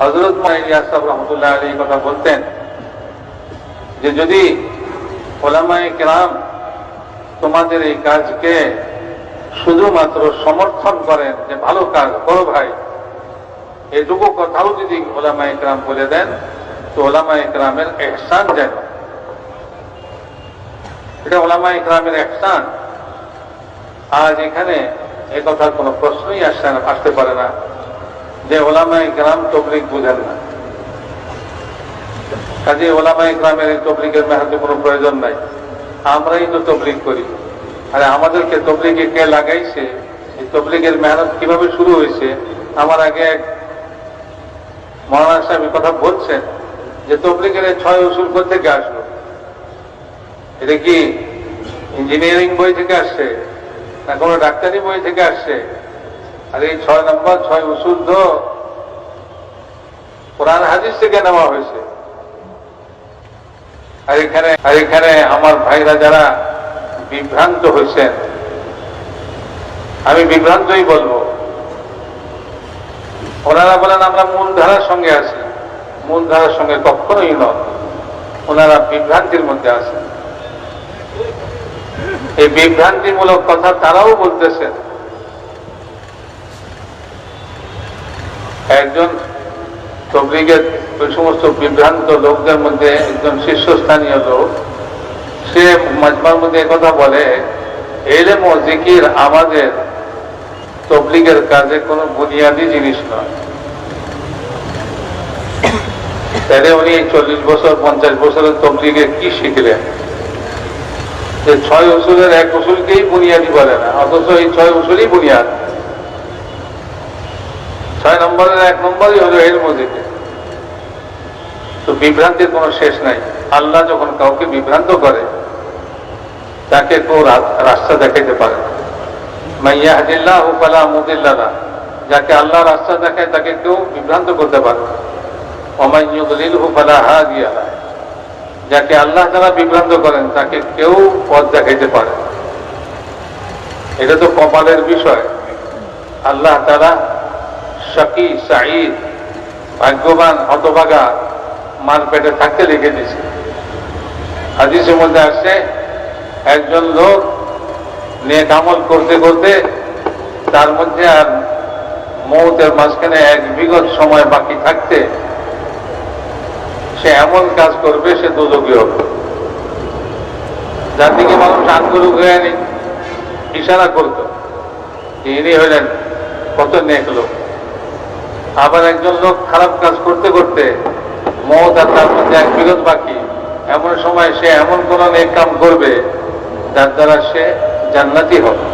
হজরত রহমতুল্লাহ আলী কথা বলতেন যে যদি ওলামায়ে কেরাম তোমাদের এই কাজকে শুধুমাত্র সমর্থন করেন যে ভালো কাজ করো ভাই, এটুকু কথাও যদি ওলামা ইকরাম বলে দেন, তো ওলামা ইকরামের এহসান যেন। এটা ওলামা ইকরামের এহসান। আজ এখানে এ কথার কোনো প্রশ্নই আসতে পারে না। যে ওলামা ইকরাম তবলিক বুঝেন না। কাজে ওলামা ইকরামের এই তবলিকের মেহাতে কোনো প্রয়োজন নাই। আমরাই তো তবলিক করি। আরে আমাদেরকে তবলিগে কে লাগাইছে? এই তবলিগের মেহনত কীভাবে শুরু হয়েছে? আমার আগে এক মহারাজ সাহেব কথা বলছেন যে তবলিকের ছয় উসুল থেকে আসলো? এটা কি ইঞ্জিনিয়ারিং বই থেকে আসছে না কোনো ডাক্তারি বই থেকে আসছে? আর এই ছয় নম্বর, ছয় তো কোরআন হাদিস থেকে নেওয়া হয়েছে। আর এখানে আর এখানে আমার ভাইরা যারা বিভ্রান্ত হয়েছেন, আমি বিভ্রান্তই বলব। ওনারা বলেন, আমরা মূলধারার সঙ্গে আছি। মূলধারার সঙ্গে কখনোই নন। ওনারা বিভ্রান্তির মধ্যে আছেন। এই বিভ্রান্তিমূলক কথা তারাও বলতেছেন। একজন তবলিগের ওই সমস্ত বিভ্রান্ত লোকদের মধ্যে একজন শীর্ষস্থানীয় লোক, সে মাজমার মধ্যে কথা বলে এলেম ও জিকির আমাদের তবলিগের কাজে কোনো বুনিয়াদী জিনিস নয়। তাহলে উনি চল্লিশ বছর, পঞ্চাশ বছরের তবলিগে কি শিখলেন? যে ছয় উসুলের এক উসুলকেই বুনিয়াদি বলে না, অথচ এই ছয় উসুলই বুনিয়াদ। ছয় নম্বরের এক নম্বরই হলো এর মধ্যে। তো বিভ্রান্তির কোনো শেষ নাই। আল্লাহ যখন কাউকে বিভ্রান্ত করে, তাকে কেউ রাস্তা দেখাইতে পারে না। মাইয়া হাজিল্লাহ ফালা মুদিল্লাহ যাকে আল্লাহ রাস্তা দেখায়, তাকে কেউ বিভ্রান্ত করতে পারে অমাইয়ুদলিল ফালা হা দিয়া যাকে আল্লাহ তারা বিভ্রান্ত করেন, তাকে কেউ পথ দেখাইতে পারে। এটা তো কপালের বিষয়। আল্লাহ তারা শাকি সাঈদ, ভাগ্যবান হতভাগা মার পেটে থাকতে লিখে দিয়েছে হাদিসের মধ্যে আসছে একজন লোক নেক আমল করতে করতে তার মধ্যে আর মৌতের মাঝখানে এক বিগত সময় বাকি থাকতে সে এমন কাজ করবে, সে দুযোগী হবে। যার দিকে মানুষ আঙ্গুল হয়ে ইশারা করত, ইনি হইলেন কত নেক লোক। আবার একজন লোক খারাপ কাজ করতে করতে মত আর তার মধ্যে এক বিরোধ বাকি। এমন সময় সে এমন কোন কাম করবে, যার দ্বারা সে জান্নাতি হবে।